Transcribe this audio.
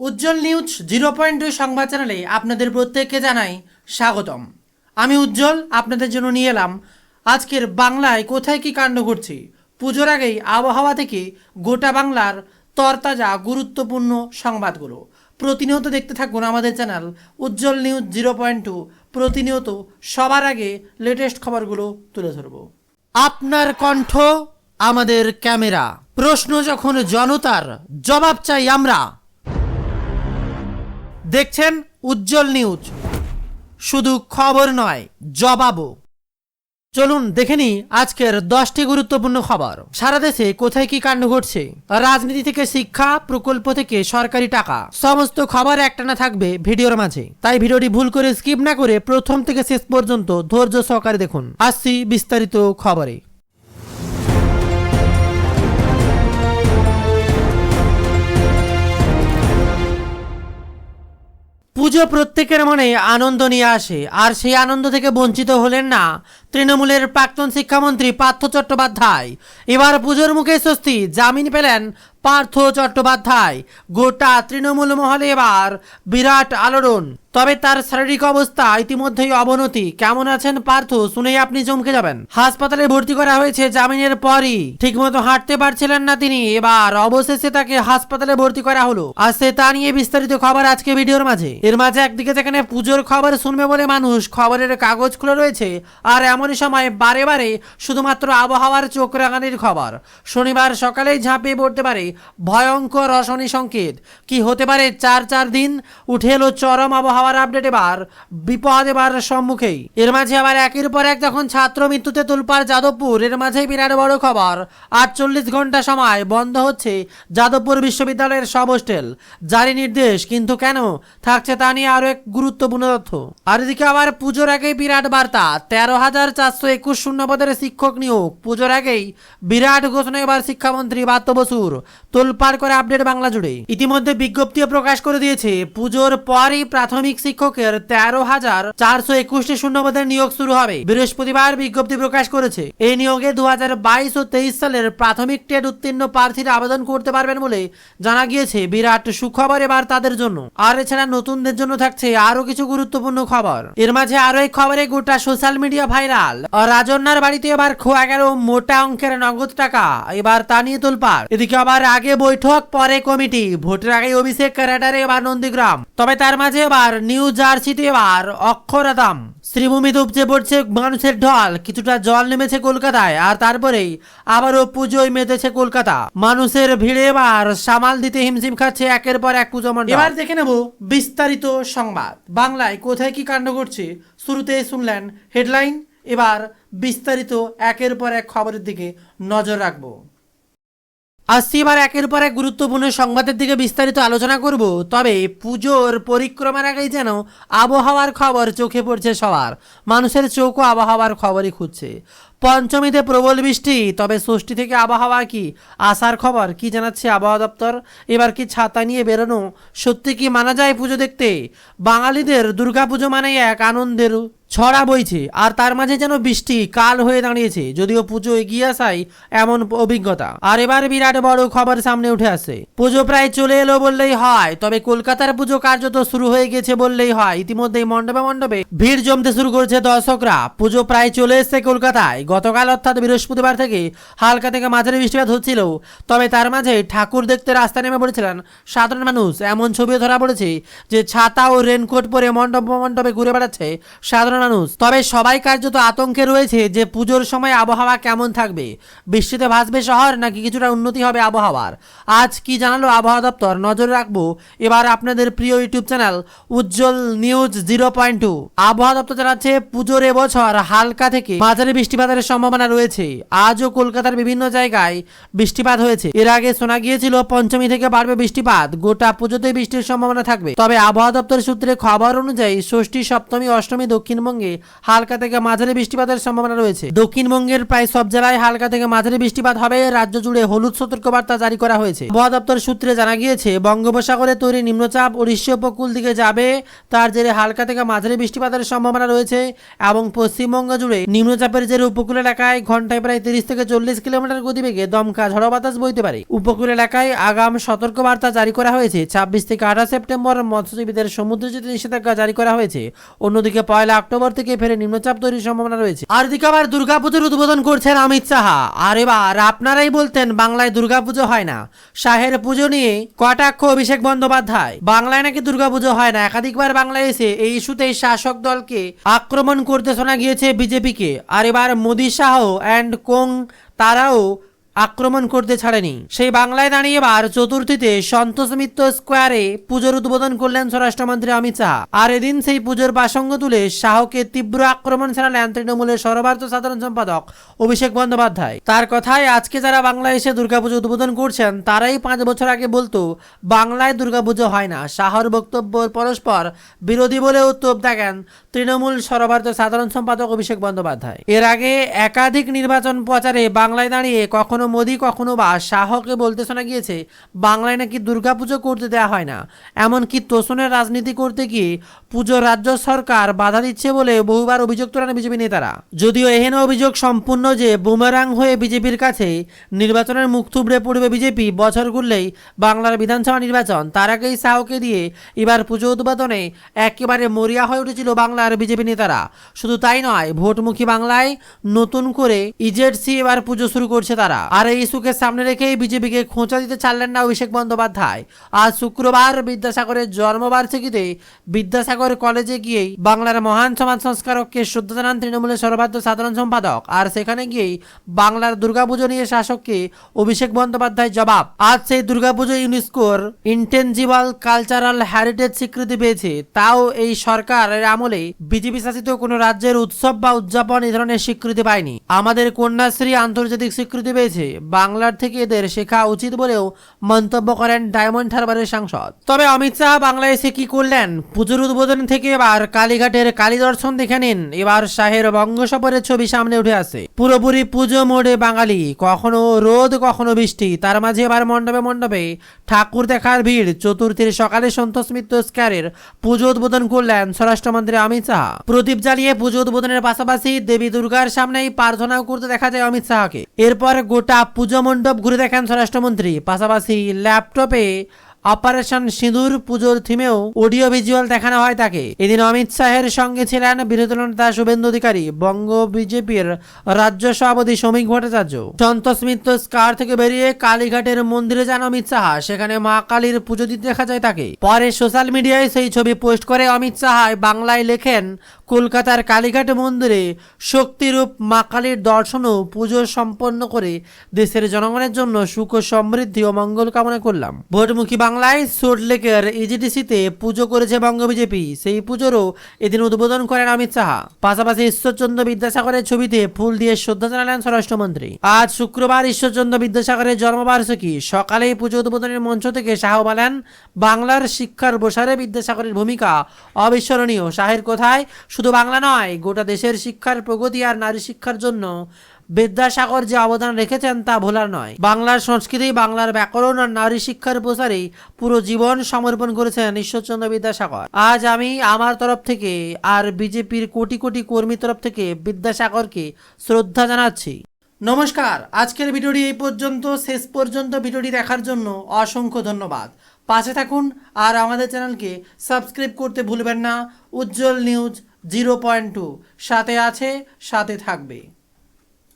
Ujjwal news zero point two সংবাদ চ্যানেলে আপনাদের প্রত্যেককে জানাই স্বাগতম। আমি উজ্জ্বল, আপনাদের জন্য নিয়ে এলাম আজকের বাংলায় কোথায় কি কাণ্ড ঘটছে, পুজোর আগেই আবহাওয়া থেকে গোটা বাংলার তরতাজা, গুরুত্বপূর্ণ সংবাদগুলো। প্রতিনিয়ত দেখতে থাকুন আমাদের channel Ujjwal news zero point two. প্রতিনিয়ত সবার আগে লেটেস্ট খবরগুলো তুলে ধরব। আপনার কণ্ঠ, আমাদের ক্যামেরা। প্রশ্ন যখন জনতার, জবাব চাই আমরা। দেখছেন উজ্জ্বল নিউজ। শুধু খবর নয়, জবাবও। চলুন দেখে নিই আজকের দশটি গুরুত্বপূর্ণ খবর। সারা দেশে কোথায় কি কাণ্ড ঘটছে? রাজনীতি থেকে শিক্ষা, প্রকল্প থেকে সরকারি টাকা। সমস্ত খবর একটানা থাকবে ভিডিওর মাঝে। তাই ভিডিওটি ভুল করে স্কিপ না করে প্রথম থেকে শেষ পর্যন্ত ধৈর্য সহকারে দেখুন। আসছি বিস্তারিত খবরে। পুজো প্রত্যেকের মনে আনন্দ নিয়ে আসে, আর সেই আনন্দ থেকে বঞ্চিত হলেন না তৃণমূলের প্রাক্তন শিক্ষামন্ত্রী পার্থ চট্টোপাধ্যায়। এবার পুজোর মুখে স্বস্তি, জামিন পেলেন পার্থ চট্টোপাধ্যায়। গোটা তৃণমূল মহলে এবার বিরাট আলোড়ন। তবে তার শারীরিক অবস্থা ইতিমধ্যেই অবনতি। কেমন আছেন পার্থ? শুনেই আপনি চমকে যাবেন। হাসপাতালে ভর্তি করা হয়েছে জামিনের পরই। ঠিকমতো হাঁটতে পারছিলেন না তিনি। এবার অবশেষে তাকে হাসপাতালে ভর্তি করা হলো। আর সে তা নিয়ে বিস্তারিত খবর আজকে ভিডিওর মাঝে। এর মাঝে একদিকে যেখানে পুজোর খবর শুনবে বলে মানুষ খবরের কাগজ খুলে রয়েছে, আর এমনই সময় বারে বারে শুধুমাত্র আবহাওয়ার চোখ রাঙানির খবর। শনিবার সকালেই ঝাঁপিয়ে পড়তে পারে ভয়ঙ্কর রসনী সংকেত। কি হতে পারে চার চার দিন? উঠে এলো চরম আবহাওয়ার আপডেট এবার, বিপদ এবার সম্মুখেই। এর মাঝে আবার একের পর এক যখন ছাত্র মৃত্যুতে তুলপার যাদবপুর, এর মাঝেই বিরাট বড় খবর। আটচল্লিশ ঘণ্টা সময় বন্ধ হচ্ছে যাদবপুর বিশ্ববিদ্যালয়ের সব হোস্টেল। জারি নির্দেশ, কিন্তু কেন? থাকছে তা নিয়ে আরও এক গুরুত্বপূর্ণ তথ্য। আর এদিকে আবার পুজোর আগেই বিরাট বার্তা, তেরো হাজার চারশো একুশ শূন্য পদের শিক্ষক নিয়োগ। পুজোর আগেই বিরাট ঘোষণা এবার শিক্ষামন্ত্রী বাত্য বসুর। তোলপাড় করে আপডেট বাংলা জুড়ে। ইতিমধ্যে বিজ্ঞপ্তিও প্রকাশ করে দিয়েছে, পুজোর পরই প্রাথমিক শিক্ষকের তেরো হাজার চারশো একুশটি শূন্যপদের নিয়োগ শুরু হবে। বৃহস্পতিবার বিজ্ঞপ্তি প্রকাশ করেছে। এই নিয়োগে দু হাজার বাইশ ও তেইশ সালের প্রাথমিক টেট উত্তীর্ণ প্রার্থীরা আবেদন করতে পারবেন বলে জানা গিয়েছে বিরাট সুখবর এবার তাদের জন্য। আর এছাড়া নতুনদের জন্য থাকছে আরও কিছু গুরুত্বপূর্ণ খবর। এর মাঝে আরও এক খবরে গোটা সোশ্যাল মিডিয়া ভাইরাল। রাজন্যার বাড়িতে এবার খোয়া গেল মোটা অঙ্কের নগদ টাকা। এবার তা নিয়ে তোলপাড়। এদিকে আবার আগে বৈঠক, পরে কমিটি। ভোটের আগে অভিষেক ক্যারেটারে এবার নন্দীগ্রাম। তবে তার মাঝে এবার নিউ জার্সিতে এবার অক্ষরাদাম শ্রীভূমি উপচে পড়ছে মানুষের ঢল। কিছুটা জল নেমেছে কলকাতায়, আর তারপরেই আবারও পুজোয় মেতেছে কলকাতা। মানুষের ভিড়ে এবার সামাল দিতে হিমশিম খাচ্ছে একের পর এক পুজো মণ্ডপ। এবার দেখে নেব বিস্তারিত সংবাদ। বাংলায় কোথায় কি কাণ্ড ঘটছে, শুরুতে শুনলেন হেডলাইন। এবার বিস্তারিত একের পর এক খবরের দিকে নজর রাখব। আসছি এবার একের পর এক গুরুত্বপূর্ণ সংবাদের দিকে বিস্তারিত আলোচনা করব, তবে পুজোর পরিক্রমার আগেই যেন আবহাওয়ার খবর চোখে পড়ছে সবার। মানুষের চোখও আবহাওয়ার খবরই খুঁজছে। পঞ্চমীতে প্রবল বৃষ্টি, তবে ষষ্ঠী থেকে আবহাওয়া কি? আসার খবর, কি জানাচ্ছে আবহাওয়া দপ্তর? এবার কি ছাতা নিয়ে বেরোনো? সত্যি কি মানা যায় পুজো দেখতে? বাঙালিদের দুর্গাপুজো মানেই এক আনন্দের ছড়া বইছে, আর তার মাঝে যেন বৃষ্টি কাল হয়ে দাঁড়িয়েছে, যদিও পুজো এগিয়ে আসাই এমন অভিজ্ঞতা। আর এবার বিরাট বড় খবর সামনে উঠে আসে। পুজো প্রায় চলে এলো বললেই হয়, তবে কলকাতার পুজো কার্যত শুরু হয়ে গেছে বললেই হয়। ইতিমধ্যেই মণ্ডপে মণ্ডপে ভিড় জমতে শুরু করেছে দর্শকরা। পুজো প্রায় চলে এসেছে কলকাতায়। গতকাল অর্থাৎ বৃহস্পতিবার থেকে হালকা থেকে মাঝারি বৃষ্টিপাত হচ্ছিল। তবে তার মাঝে ঠাকুর দেখতে রাস্তা নেমে পড়েছিলেন সাধারণ মানুষ। এমন ছবিও ধরা পড়েছে যে ছাতা ও রেনকোট পরে মণ্ডপ মণ্ডপে ঘুরে বেড়াচ্ছে সাধারণ মানুষ। তবে সবাই কার্যত আতঙ্কে রয়েছে যে পুজোর সময় আবহাওয়া কেমন থাকবে। বৃষ্টিতে ভাসবে শহর নাকি কিছুটা উন্নতি হবে আবহাওয়ার? আজ কি জানালো আবহাওয়া দপ্তর? নজর রাখব এবার আপনাদের প্রিয় YouTube channel Ujjwal news zero point two. আবহাওয়া দপ্তর জানাচ্ছে, পুজোর এবছর হালকা থেকে মাঝারি বৃষ্টিপাতের সম্ভাবনা রয়েছে। আজও কলকাতার বিভিন্ন জায়গায় বৃষ্টিপাত হয়েছে। এর আগে শোনা গিয়েছিল, পঞ্চমী থেকে বাড়বে বৃষ্টিপাত। গোটা পুজোতে বৃষ্টির সম্ভাবনা থাকবে। তবে আবহাওয়া দপ্তর সূত্রে খবর অনুযায়ী, ষষ্ঠী, সপ্তমী, অষ্টমী, দক্ষিণবঙ্গে হালকা থেকে মাঝারি বৃষ্টিপাতের সম্ভাবনা রয়েছে। দক্ষিণবঙ্গের প্রায় সব জেলায় হালকা থেকে মাঝারি বৃষ্টিপাত হবে। রাজ্য জুড়ে হলুদ সতর্কবার্তা জারি করা হয়েছে। আবহাওয়া দপ্তর সূত্রে জানা গিয়েছে, বঙ্গোপসাগরে তৈরি নিম্নচাপ উড়িষ্যা উপকূল দিকে যাবে। তার জেরে হালকা থেকে মাঝারি বৃষ্টিপাতের সম্ভাবনা রয়েছে এবং পশ্চিমবঙ্গ জুড়ে নিম্নচাপের জেরে উপকূল উপকূল এলাকায় ঘন্টায় প্রায় তিরিশ থেকে চল্লিশ কিলোমিটার গতিবেগে দমকা ঝড়ো বাতাস বইতে পারে। উপকূল এলাকায় আগাম সতর্কবার্তা জারি করা হয়েছে। ছাব্বিশ থেকে আঠাশ সেপ্টেম্বর মৎস্যজীবীদের সমুদ্রে যেতে নিষেধাজ্ঞা জারি করা হয়েছে। অন্যদিকে পয়লা অক্টোবর থেকে ফেরে নিম্নচাপ তৈরির সম্ভাবনা রয়েছে। আর দিকে আবার দুর্গাপুজোর উদ্বোধন করছেন অমিত সাহা আর এবার আপনারাই বলতেন, বাংলায় দুর্গাপুজো হয় না। শাহের পুজো নিয়ে কটাক্ষ অভিষেক বন্দ্যোপাধ্যায়। বাংলায় নাকি দুর্গাপুজো হয় না? একাধিকবার বাংলায় এসে এই ইস্যুতে শাসক দলকে আক্রমণ করতে শোনা গিয়েছে বিজেপিকে। আর এবার শাহ অ্যান্ড কোং তারাও আক্রমণ করতে ছাড়েনি। সেই বাংলায় দাঁড়িয়ে এবার চতুর্থীতে সন্তোষ মিত্র স্কোয়ারে পুজোর উদ্বোধন করলেন স্বরাষ্ট্রমন্ত্রী অমিত শাহ। আর এদিন সেই পুজোর প্রসঙ্গ তুলে শাহকে তীব্র আক্রমণ ছাড়ালেন তৃণমূলের সর্বার্থ সাধারণ সম্পাদক অভিষেক বন্দ্যোপাধ্যায়। তার কথায় আজকে যারা বাংলায় এসে দুর্গাপুজো উদ্বোধন করছেন, তারাই পাঁচ বছর আগে বলতো, বাংলায় দুর্গাপুজো হয় না। শাহর বক্তব্য পরস্পর বিরোধী বলেও তোপ দেখেন তৃণমূল সর্বার্থ সাধারণ সম্পাদক অভিষেক বন্দ্যোপাধ্যায়। এর আগে একাধিক নির্বাচন প্রচারে বাংলায় দাঁড়িয়ে কখনো মোদি কখনো বা শাহকে বলতে শোনা গিয়েছে, বাংলায় নাকি দুর্গাপুজো করতে দেওয়া হয় না। এমনকি তোষণের রাজনীতি করতে গিয়ে পুজো রাজ্য সরকার বাধা দিচ্ছে বলে বহুবার অভিযোগ তোলেন বিজেপি নেতারা। যদিও এহেন অভিযোগ সম্পূর্ণ যে বুমেরাং হয়ে বিজেপির কাছে নির্বাচনের মুখ থুবড়ে পড়বে বিজেপি, বছর ঘুরলেই বাংলার বিধানসভা নির্বাচন। তার আগেই শাহকে দিয়ে এবার পুজো উদ্বোধনে একেবারে মরিয়া হয়ে উঠেছিল বাংলার বিজেপি নেতারা। শুধু তাই নয়, ভোটমুখী বাংলায় নতুন করে ইজেডসি এবার পুজো শুরু করছে তারা। আর এই ইস্যুকে সামনে রেখেই বিজেপিকে খোঁচা দিতে ছাড়লেন না অভিষেক বন্দ্যোপাধ্যায়। আজ শুক্রবার বিদ্যাসাগরের জন্মবার্ষিকীতে বিদ্যাসাগর কলেজে গিয়েই বাংলার মহান সমাজ সংস্কারককে শ্রদ্ধা তৃণমূলের সর্বাধ্য সাধারণ সম্পাদক। আর সেখানে গিয়েই বাংলার দুর্গাপুজো নিয়ে শাসককে অভিষেক বন্দ্যোপাধ্যায় জবাব। আজ সেই দুর্গাপুজো ইউনেস্কোর ইন্টেনজিবল কালচারাল হ্যারিটেজ স্বীকৃতি পেয়েছে। তাও এই সরকারের আমলে বিজেপি শাসিত কোনো রাজ্যের উৎসব বা উদযাপন এই ধরনের স্বীকৃতি পায়নি। আমাদের কন্যাশ্রী আন্তর্জাতিক স্বীকৃতি পেয়েছে। বাংলার থেকে এদের শেখা উচিত বলেও মন্তব্য করেন ডায়মন্ড হারবারের সাংসদ। তবে অমিত শাহ বাংলায় এসে কি করলেন? পুজোর উদ্বোধন থেকে এবার কালীঘাটের কালী দর্শন দেখে নিন। এবার শাহের বঙ্গ সফরের ছবি সামনে উঠে আসে। পুরোপুরি পুজো মোড়ে বাঙালি। কখনো রোদ, কখনো বৃষ্টি। তার মাঝে এবার মণ্ডপে মণ্ডপে ঠাকুর দেখার ভিড়। চতুর্থীর সকালে সন্তোষ মিত্র স্কোয়ারের পুজো উদ্বোধন করলেন স্বরাষ্ট্রমন্ত্রী অমিত শাহ। প্রদীপ জ্বালিয়ে পুজো উদ্বোধনের পাশাপাশি দেবী দুর্গার সামনেই প্রার্থনাও করতে দেখা যায় অমিত শাহকে। এরপর গোটা পুজো মণ্ডপ ঘুরে দেখেন স্বরাষ্ট্রমন্ত্রী। পাশাপাশি ল্যাপটপে অপারেশন সিঁদুর পুজোর থিমেও অডিও ভিজুয়াল দেখানো হয় তাকে। এদিন অমিত শাহের সঙ্গে ছিলেন বিরোধী নেতা শুভেন্দু অধিকারী, বঙ্গ বিজেপির রাজ্য সভাপতি শ্রমিক ভট্টাচার্য। সন্তোষ মিত্র স্কার থেকে বেরিয়ে কালীঘাটের মন্দিরে যান অমিত শাহ। সেখানে মা কালীর পুজো দিতে দেখা যায় তাকে। পরে সোশ্যাল মিডিয়ায় সেই ছবি পোস্ট করে অমিত শাহ বাংলায় লেখেন কলকাতার কালীঘাট মন্দিরে শক্তিরূপ মা কালীর দর্শন ও পুজো সম্পন্ন করে দেশের জনগণের জন্য সুখ, সমৃদ্ধি ও মঙ্গল কামনা করলাম। ভোটমুখী বাংলায় সোটলেকের ইজিডিসিতে পুজো করেছে বঙ্গ বিজেপি সেই পুজোরও এদিন উদ্বোধন করেন অমিত শাহ। পাশাপাশি ঈশ্বরচন্দ্র বিদ্যাসাগরের ছবিতে ফুল দিয়ে শ্রদ্ধা জানালেন স্বরাষ্ট্রমন্ত্রী। আজ শুক্রবার ঈশ্বরচন্দ্র বিদ্যাসাগরের জন্মবার্ষিকী। সকালেই পুজো উদ্বোধনের মঞ্চ থেকে শাহ বলেন বাংলার শিক্ষার প্রসারে বিদ্যাসাগরের ভূমিকা অবিস্মরণীয়। শাহের কোথায় শুধু বাংলা নয়, গোটা দেশের শিক্ষার প্রগতি আর নারী শিক্ষার জন্য বিদ্যাসাগর যে অবদান রেখেছেন তা ভোলার নয়। বাংলার সংস্কৃতি, বাংলার ব্যাকরণ আর নারী শিক্ষার প্রসারে পুরো জীবন সমর্পণ করেছেন ঈশ্বরচন্দ্র বিদ্যাসাগর। আজ আমি আমার তরফ থেকে আর বিজেপির কোটি কোটি কর্মীর তরফ থেকে বিদ্যাসাগরকে শ্রদ্ধা জানাচ্ছি। নমস্কার, আজকের ভিডিওটি এই পর্যন্ত। শেষ পর্যন্ত ভিডিওটি দেখার জন্য অসংখ্য ধন্যবাদ। পাশে থাকুন আর আমাদের চ্যানেলকে সাবস্ক্রাইব করতে ভুলবেন না। Ujjwal news zero point two. সাথে আছে সাথে থাকবে।